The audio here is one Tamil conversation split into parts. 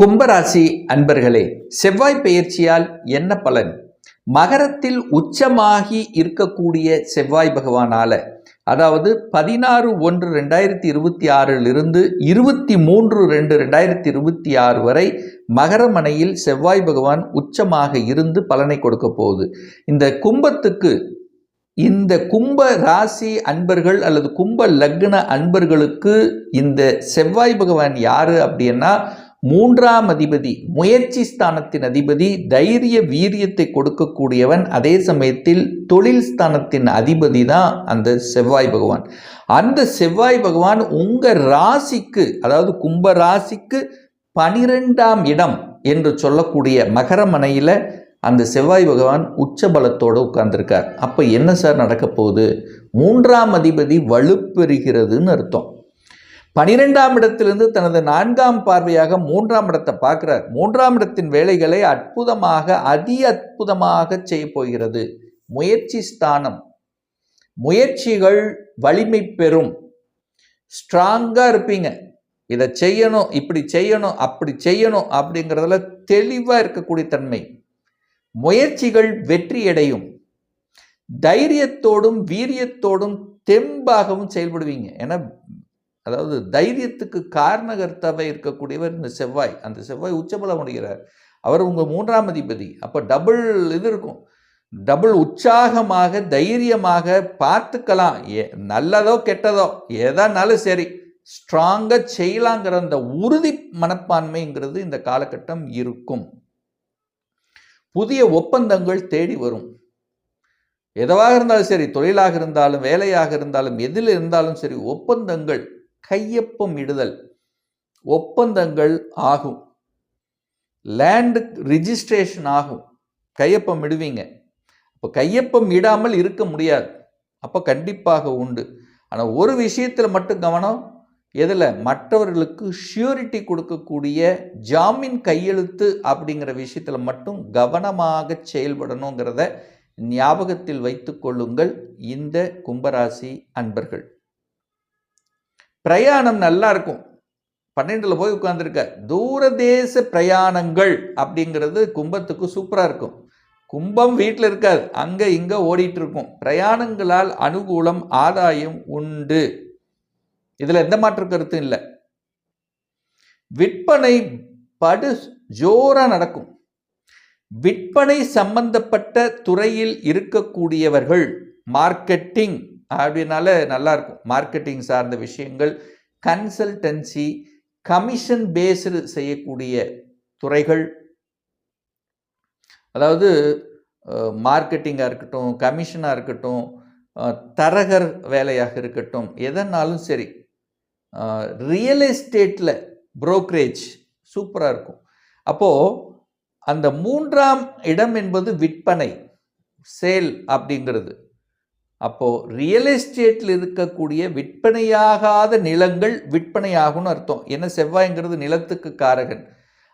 கும்பராசி அன்பர்களே செவ்வாய் பெயர்ச்சியால் என்ன பலன்? மகரத்தில் உச்சமாகி இருக்கக்கூடிய செவ்வாய் பகவானால அதாவது பதினாறு ஒன்று ரெண்டாயிரத்தி இருபத்தி ஆறிலிருந்து இருபத்தி மூன்று ரெண்டு ரெண்டாயிரத்தி இருபத்தி ஆறு வரை மகரமனையில் செவ்வாய் பகவான் உச்சமாக இருந்து பலனை கொடுக்க போகுது. இந்த கும்பத்துக்கு இந்த கும்ப ராசி அன்பர்கள் அல்லது கும்ப லக்ன அன்பர்களுக்கு இந்த செவ்வாய் பகவான் யாரு அப்படின்னா மூன்றாம் அதிபதி முயற்சி ஸ்தானத்தின் அதிபதி தைரிய வீரியத்தை கொடுக்கக்கூடியவன். அதே சமயத்தில் தொழில் ஸ்தானத்தின் அதிபதி தான் அந்த செவ்வாய் பகவான். அந்த செவ்வாய் பகவான் உங்கள் ராசிக்கு அதாவது கும்ப ராசிக்கு பனிரெண்டாம் இடம் என்று சொல்லக்கூடிய மகரமனையில் அந்த செவ்வாய் பகவான் உச்ச பலத்தோடு உட்கார்ந்துருக்கார். அப்போ என்ன சார் நடக்க போகுது? மூன்றாம் அதிபதி வலுப்பெறுகிறதுன்னு அர்த்தம். பனிரெண்டாம் இடத்திலிருந்து தனது நான்காம் பார்வையாக மூன்றாம் இடத்தை பார்க்கிறார். மூன்றாம் இடத்தின் வேலைகளை அற்புதமாக அதி அற்புதமாக செய்ய போகிறது. முயற்சி ஸ்தானம். முயற்சிகள் வலிமை பெறும். ஸ்ட்ராங்காக இருப்பீங்க. இதை செய்யணும் இப்படி செய்யணும் அப்படி செய்யணும் அப்படிங்கிறதுல தெளிவாக இருக்கக்கூடிய தன்மை. முயற்சிகள் வெற்றியடையும் தைரியத்தோடும் வீரியத்தோடும் தெம்பாகவும் செயல்படுவீங்க. ஏன்னா அதாவது தைரியத்துக்கு காரணகர்த்தாவே இருக்கக்கூடியவர் இந்த செவ்வாய். அந்த செவ்வாய் உச்சபலம் அடைகிறார். அவர் உங்கள் மூன்றாம் அதிபதி. அப்போ டபுள் இது இருக்கும். டபுள் உற்சாகமாக தைரியமாக பார்த்துக்கலாம். ஏ நல்லதோ கெட்டதோ ஏதானாலும் சரி ஸ்ட்ராங்காக செய்யலாங்கிற அந்த உறுதி மனப்பான்மைங்கிறது இந்த காலகட்டம் இருக்கும். புதிய ஒப்பந்தங்கள் தேடி வரும். எதுவாக இருந்தாலும் சரி தொழிலாக இருந்தாலும் வேலையாக இருந்தாலும் எதில் இருந்தாலும் சரி ஒப்பந்தங்கள் கையொப்பம் இடுதல் ஒப்பந்தங்கள் ஆகும். லேண்டு ரிஜிஸ்ட்ரேஷன் ஆகும். கையொப்பம் இடுவீங்க இப்போ கையொப்பம் இடாமல் இருக்க முடியாது. அப்போ கண்டிப்பாக உண்டு. ஆனால் ஒரு விஷயத்தில் மட்டும் கவனம். எதில்? மற்றவர்களுக்கு ஷியூரிட்டி கொடுக்கக்கூடிய ஜாமீன் கையெழுத்து அப்படிங்கிற விஷயத்தில் மட்டும் கவனமாக செயல்படணுங்கிறத ஞாபகத்தில் வைத்து கொள்ளுங்கள். இந்த கும்பராசி அன்பர்கள். பிரயாணம் நல்லா இருக்கும். பன்னெண்டில் போய் உட்காந்துருக்க தூரதேச பிரயாணங்கள் அப்படிங்கிறது கும்பத்துக்கு சூப்பராக இருக்கும். கும்பம் வீட்டில் இருக்காது. அங்கே இங்கே ஓடிட்டு இருக்கும் பிரயாணங்களால் அனுகூலம் ஆதாயம் உண்டு. இதில் எந்த மாற்று கருத்தும் இல்லை. விற்பனை படு ஜோராக நடக்கும். விற்பனை சம்பந்தப்பட்ட துறையில் இருக்கக்கூடியவர்கள் மார்க்கெட்டிங் அப்படின்னால நல்லாயிருக்கும் மார்க்கெட்டிங் சார்ந்த விஷயங்கள் கன்சல்டன்சி கமிஷன் பேஸ்டு செய்யக்கூடிய துறைகள். அதாவது மார்க்கெட்டிங்காக இருக்கட்டும் கமிஷனாக இருக்கட்டும் தரகர் வேலையாக இருக்கட்டும் எதனாலும் சரி ரியல் எஸ்டேட்டில் புரோக்கரேஜ் சூப்பராக இருக்கும். அப்போது அந்த மூன்றாம் இடம் என்பது விற்பனை சேல் அப்படிங்கிறது. அப்போது ரியல் எஸ்டேட்டில் இருக்கக்கூடிய விற்பனையாகாத நிலங்கள் விற்பனையாகும்னு அர்த்தம். ஏன்னா செவ்வாய்ங்கிறது நிலத்துக்கு காரகன்.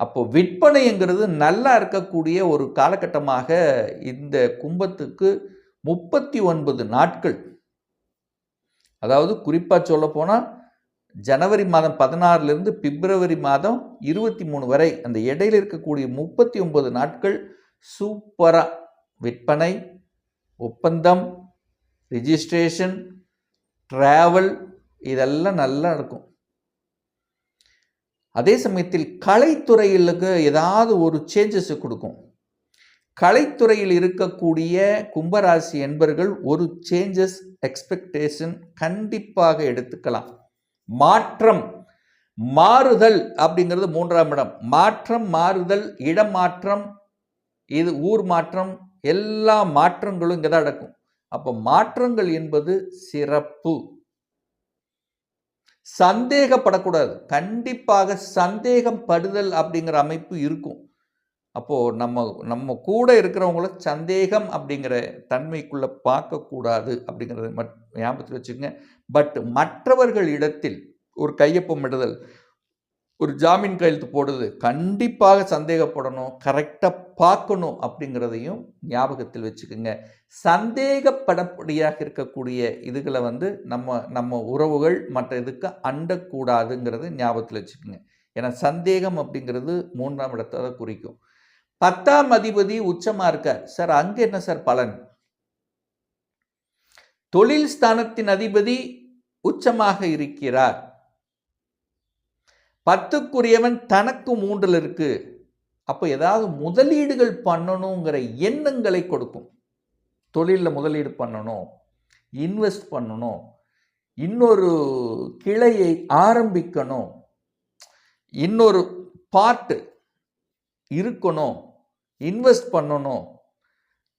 அப்போது விற்பனைங்கிறது நல்லா இருக்கக்கூடிய ஒரு காலகட்டமாக இந்த கும்பத்துக்கு முப்பத்தி ஒன்பது நாட்கள். அதாவது குறிப்பாக சொல்ல போனால் ஜனவரி மாதம் பதினாறுலேருந்து பிப்ரவரி மாதம் இருபத்தி மூணு வரை அந்த இடையில் இருக்கக்கூடிய முப்பத்தி ஒன்பது நாட்கள் சூப்பராக விற்பனை ஒப்பந்தம் ரிஜிஸ்ட்ரேஷன் ட்ராவல் இதெல்லாம் நல்லா இருக்கும். அதே சமயத்தில் கலைத்துறையிலுக்கு ஏதாவது ஒரு சேஞ்சஸ் கொடுக்கும். கலைத்துறையில் இருக்கக்கூடிய கும்பராசி என்பர்கள் ஒரு சேஞ்சஸ் எக்ஸ்பெக்டேஷன் கண்டிப்பாக எடுத்துக்கலாம். மாற்றம் மாறுதல் அப்படிங்கிறது மூன்றாம் இடம். மாற்றம் மாறுதல் இடமாற்றம் இது ஊர் மாற்றம் எல்லா மாற்றங்களும் இங்கே தான் நடக்கும். அப்போ மாற்றங்கள் என்பது சிறப்பு. சந்தேகப்படக்கூடாது. கண்டிப்பாக சந்தேகம் படுதல் அப்படிங்கிற அமைப்பு இருக்கும். அப்போது நம்ம நம்ம கூட இருக்கிறவங்கள சந்தேகம் அப்படிங்கிற தன்மைக்குள்ளே பார்க்கக்கூடாது அப்படிங்கிறத மட் ஞாபகத்தில் வச்சுக்கோங்க. பட் மற்றவர்கள் இடத்தில் ஒரு கையொப்பமிடுதல் ஒரு ஜாமீன் கையெழுத்து போடுது கண்டிப்பாக சந்தேகப்படணும் கரெக்டாக பார்க்கணும் அப்படிங்கிறதையும் ஞாபகத்தில் வச்சுக்கோங்க. சந்தேகப்படப்படியாக இருக்கக்கூடிய இதுகளை வந்து நம்ம நம்ம உறவுகள் மற்ற இதுக்கு அண்டக்கூடாதுங்கிறது ஞாபகத்தில் வச்சுக்கோங்க. ஏன்னா சந்தேகம் அப்படிங்கிறது மூன்றாம் இடத்தை தான் குறிக்கும். பத்தாம் அதிபதி உச்சமாக இருக்கார். சார் அங்கே என்ன சார் பலன்? தொழில் ஸ்தானத்தின் அதிபதி உச்சமாக இருக்கிறார். பத்துக்குரியவன் தனக்கு மூன்றில் இருக்கு. அப்போ ஏதாவது முதலீடுகள் பண்ணணுங்கிற எண்ணங்களை கொடுக்கும். தொழிலில் முதலீடு பண்ணணும் இன்வெஸ்ட் பண்ணணும் இன்னொரு கிளையை ஆரம்பிக்கணும் இன்னொரு பார்ட்டு இருக்கணும் இன்வெஸ்ட் பண்ணணும்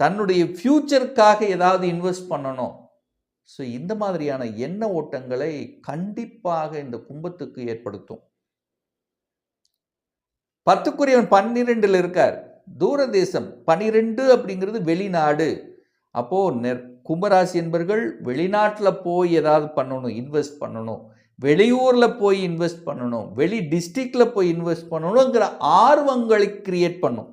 தன்னுடைய ஃப்யூச்சருக்காக ஏதாவது இன்வெஸ்ட் பண்ணணும். ஸோ இந்த மாதிரியான எண்ண ஓட்டங்களை கண்டிப்பாக இந்த கும்பத்துக்கு ஏற்படுத்தும். பத்துக்குரியவன் பன்னிரெண்டில் இருக்கார். தூரதேசம் பனிரெண்டு அப்படிங்கிறது வெளிநாடு. அப்போது நெற் கும்பராசி என்பர்கள் வெளிநாட்டில் போய் ஏதாவது பண்ணணும் இன்வெஸ்ட் பண்ணணும். வெளியூரில் போய் இன்வெஸ்ட் பண்ணணும். வெளி டிஸ்ட்ரிக்டில் போய் இன்வெஸ்ட் பண்ணணுங்கிற ஆர்வங்களை கிரியேட் பண்ணும்.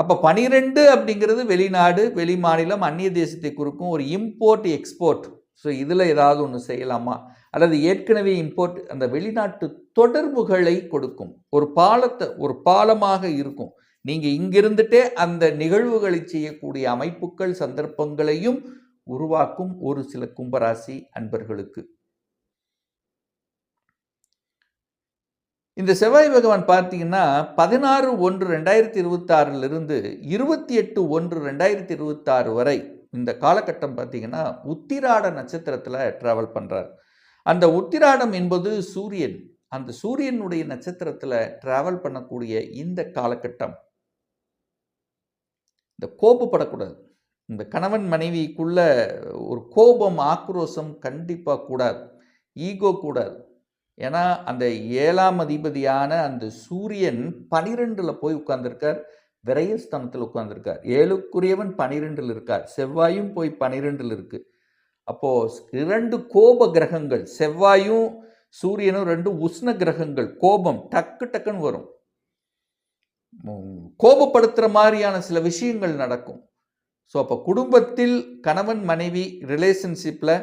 அப்போ பனிரெண்டு அப்படிங்கிறது வெளிநாடு வெளி மாநிலம் அந்நிய தேசத்தை குறிக்கும் ஒரு இம்போர்ட் எக்ஸ்போர்ட் ஸோ இதில் ஏதாவது ஒன்று செய்யலாமா? அல்லது ஏற்கனவே இம்போர்ட் அந்த வெளிநாட்டு தொடர்புகளை கொடுக்கும். ஒரு பாலத்தை ஒரு பாலமாக இருக்கும். நீங்கள் இங்கிருந்துட்டே அந்த நிகழ்வுகளை செய்யக்கூடிய அமைப்புகள் சந்தர்ப்பங்களையும் உருவாக்கும் ஒரு சில கும்பராசி அன்பர்களுக்கு. இந்த செவ்வாய் பகவான் பார்த்தீங்கன்னா பதினாறு ஒன்று ரெண்டாயிரத்தி இருபத்தாறிலிருந்து இருபத்தி எட்டு ஒன்று ரெண்டாயிரத்தி இருபத்தாறு வரை இந்த காலகட்டம் பார்த்தீங்கன்னா உத்திராட நட்சத்திரத்தில் ட்ராவல் பண்ணுறார் அந்த உத்திராடம் என்பது சூரியன். அந்த சூரியனுடைய நட்சத்திரத்தில் ட்ராவல் பண்ணக்கூடிய இந்த காலகட்டம். இந்த கோபப்படக்கூடாது. இந்த கணவன் மனைவிக்குள்ள ஒரு கோபம் ஆக்ரோஷம் கண்டிப்பாக கூடாது. ஈகோ கூடாது. ஏன்னா அந்த ஏழாம் அதிபதியான அந்த சூரியன் பனிரெண்டில் போய் உட்கார்ந்துருக்கார். விரயஸ்தானத்தில் உட்கார்ந்துருக்கார். ஏழுக்குரியவன் பனிரெண்டில் இருக்கார். செவ்வாயும் போய் பனிரெண்டில் இருக்குது அப்போ இரண்டு கோப கிரகங்கள் செவ்வாயும் சூரியனும் ரெண்டு உஷ்ண கிரகங்கள் கோபம் டக்கு டக்குன்னு வரும். கோபப்படுத்துகிற மாதிரியான சில விஷயங்கள் நடக்கும். ஸோ அப்போ குடும்பத்தில் கணவன் மனைவி ரிலேஷன்ஷிப்பில்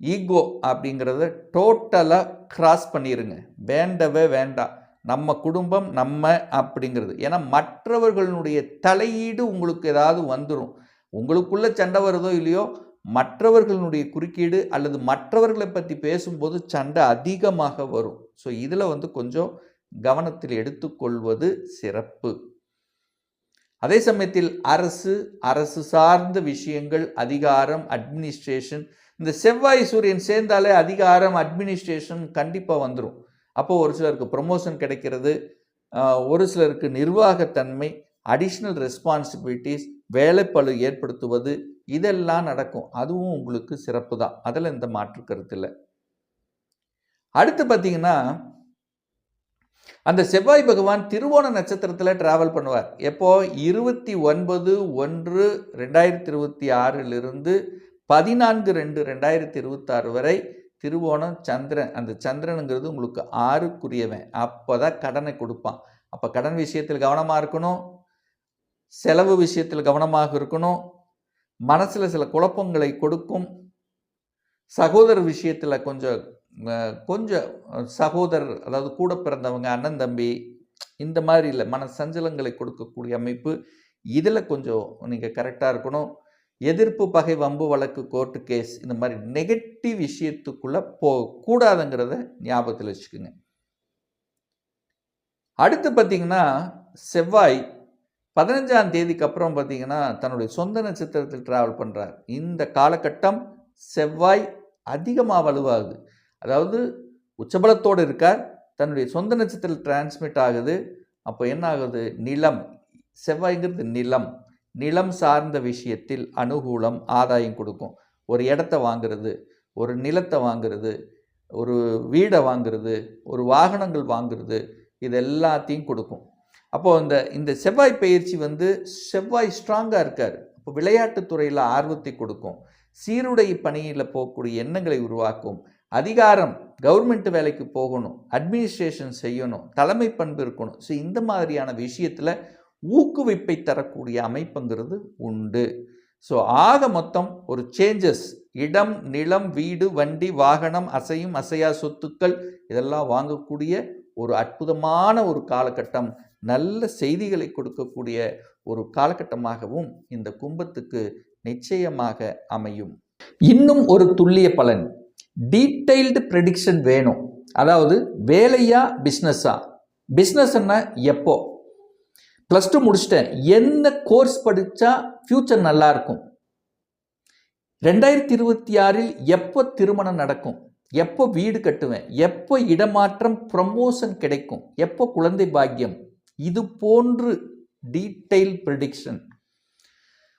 ஈகோ அப்படிங்கிறத டோட்டலாக கிராஸ் பண்ணிடுங்க வேண்டவே வேண்டாம். நம்ம குடும்பம் நம்ம அப்படிங்கிறது. ஏன்னா மற்றவர்களுடைய தலையீடு உங்களுக்கு ஏதாவது வந்துடும் உங்களுக்குள்ளே சண்டை வருதோ இல்லையோ மற்றவர்களுடைய குறுக்கீடு அல்லது மற்றவர்களை பற்றி பேசும்போது சண்டை அதிகமாக வரும். ஸோ இதில் வந்து கொஞ்சம் கவனத்தில் எடுத்துக்கொள்வது சிறப்பு. அதே சமயத்தில் அரசு அரசு சார்ந்த விஷயங்கள் அதிகாரம் அட்மினிஸ்ட்ரேஷன் இந்த செவ்வாய் சூரியன் சேர்ந்தாலே அதிகாரம் அட்மினிஸ்ட்ரேஷன் கண்டிப்பாக வந்துடும் அப்போ ஒரு சிலருக்கு ப்ரொமோஷன் கிடைக்கிறது ஒரு சிலருக்கு நிர்வாகத்தன்மை அடிஷ்னல் ரெஸ்பான்சிபிலிட்டிஸ் வேலைப்பழு ஏற்படுத்துவது இதெல்லாம் நடக்கும். அதுவும் உங்களுக்கு சிறப்பு தான். அதில் எந்த மாற்று கருத்து இல்லை. அடுத்து பார்த்தீங்கன்னா அந்த செவ்வாய் பகவான் திருவோண நட்சத்திரத்தில் டிராவல் பண்ணுவார். எப்போ? இருபத்தி ஒன்பது ஒன்று ரெண்டாயிரத்தி இருபத்தி ஆறிலிருந்து பதினான்கு ரெண்டு ரெண்டாயிரத்தி இருபத்தாறு வரை திருவோணம் சந்திரன் அந்த சந்திரனுங்கிறது உங்களுக்கு ஆறுக்குரியவன். அப்போ தான் கடனை கொடுப்பான். அப்போ கடன் விஷயத்தில் கவனமாக இருக்கணும். செலவு விஷயத்தில் கவனமாக இருக்கணும். மனசில் சில குழப்பங்களை கொடுக்கும் சகோதர விஷயத்தில் கொஞ்சம் கொஞ்சம் சகோதரர் அதாவது கூட பிறந்தவங்க அண்ணன் தம்பி இந்த மாதிரி இல்லை மன சஞ்சலங்களை கொடுக்கக்கூடிய அமைப்பு இதில் கொஞ்சம் நீங்கள் கரெக்டாக இருக்கணும். எதிர்ப்பு பகை வம்பு வழக்கு கோர்ட்டு கேஸ் இந்த மாதிரி நெகட்டிவ் விஷயத்துக்குள்ளே போகக்கூடாதுங்கிறத ஞாபகத்தில் வச்சுக்கோங்க. அடுத்து பார்த்தீங்கன்னா செவ்வாய் பதினஞ்சாம் தேதிக்கு அப்புறம் பார்த்தீங்கன்னா தன்னுடைய சொந்த நட்சத்திரத்தில் ட்ராவல் பண்ணுறார் இந்த காலகட்டம் செவ்வாய் அதிகமாக வலுவாகுது. அதாவது உச்சபலத்தோடு இருக்கார். தன்னுடைய சொந்த நட்சத்திரத்தில் டிரான்ஸ்மிட் ஆகுது. அப்போ என்ன ஆகுது? நிலம். செவ்வாய்ங்கிறது நிலம். நிலம் சார்ந்த விஷயத்தில் அனுகூலம் ஆதாயம் கொடுக்கும். ஒரு இடத்த வாங்கிறது ஒரு நிலத்தை வாங்கிறது ஒரு வீடை வாங்கிறது ஒரு வாகனங்கள் வாங்கிறது இது எல்லாத்தையும் கொடுக்கும். அப்போது இந்த இந்த செவ்வாய் பயிற்சி வந்து செவ்வாய் ஸ்ட்ராங்காக இருக்கார். அப்போ விளையாட்டுத்துறையில் ஆர்வத்தை கொடுக்கும். சீருடை பணியில் போகக்கூடிய எண்ணங்களை உருவாக்கும். அதிகாரம் கவர்மெண்ட் வேலைக்கு போகணும். அட்மினிஸ்ட்ரேஷன் செய்யணும். தலைமை பண்பு இருக்கணும். ஸோ இந்த மாதிரியான விஷயத்தில் ஊக்குவிப்பை தரக்கூடிய அமைப்புங்கிறது உண்டு. ஸோ ஆக மொத்தம் ஒரு சேஞ்சஸ் இடம் நிலம் வீடு வண்டி வாகனம் அசையும் அசையா சொத்துக்கள் இதெல்லாம் வாங்கக்கூடிய ஒரு அற்புதமான ஒரு காலகட்டம். நல்ல செய்திகளை கொடுக்கக்கூடிய ஒரு காலகட்டமாகவும் இந்த கும்பத்துக்கு நிச்சயமாக அமையும். இன்னும் ஒரு துல்லிய பலன். டீட்டெயில்டு ப்ரெடிக்ஷன் வேணும். அதாவது வேலையா பிஸ்னஸா? பிஸ்னஸ்ன்னா எப்போ? ப்ளஸ் டூ முடிச்சிட்டேன். என்ன கோர்ஸ் படித்தா ஃப்யூச்சர் நல்லாயிருக்கும் ரெண்டாயிரத்தி இருபத்தி ஆறில் எப்போ திருமணம் நடக்கும்? எப்போ வீடு கட்டுவேன்? எப்போ இடமாற்றம் ப்ரமோஷன் கிடைக்கும்? எப்போ குழந்தை பாக்கியம்? இது போன்று டீட்டெயில் ப்ரெடிக்ஷன்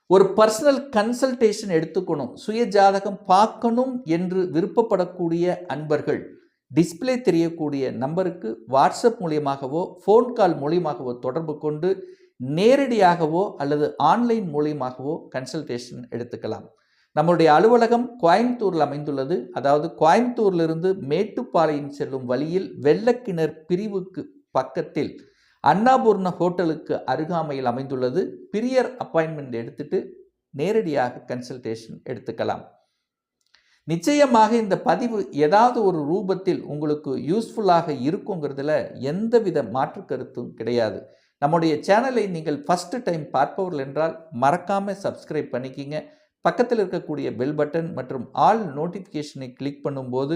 ஒரு பர்சனல் கன்சல்டேஷன் எடுத்துக்கணும். சுய ஜாதகம் பார்க்கணும் என்று விருப்பப்படக்கூடிய அன்பர்கள் டிஸ்ப்ளே தெரியக்கூடிய நம்பருக்கு வாட்ஸ்அப் மூலியமாகவோ ஃபோன் கால் மூலியமாகவோ தொடர்பு கொண்டு நேரடியாகவோ அல்லது ஆன்லைன் மூலியமாகவோ கன்சல்டேஷன் எடுத்துக்கலாம். நம்முடைய அலுவலகம் கோயம்புத்தூரில் அமைந்துள்ளது. அதாவது கோயம்புத்தூரிலிருந்து மேட்டுப்பாளையம் செல்லும் வழியில் வெள்ளக்கிணர் பிரிவுக்கு பக்கத்தில் அன்னாபூர்ண ஹோட்டலுக்கு அருகாமையில் அமைந்துள்ளது. பிரியர் அப்பாயின்மெண்ட் எடுத்துட்டு நேரடியாக கன்சல்டேஷன் எடுத்துக்கலாம். நிச்சயமாக இந்த பதிவு ஏதாவது ஒரு ரூபத்தில் உங்களுக்கு யூஸ்ஃபுல்லாக இருக்குங்கிறதுல எந்தவித மாற்று கருத்தும் கிடையாது. நம்முடைய சேனலை நீங்கள் ஃபஸ்ட்டு டைம் பார்ப்பவர்கள் என்றால் மறக்காமல் சப்ஸ்கிரைப் பண்ணிக்கிங்க. பக்கத்தில் இருக்கக்கூடிய பெல் பட்டன் மற்றும் ஆல் நோட்டிஃபிகேஷனை கிளிக் பண்ணும்போது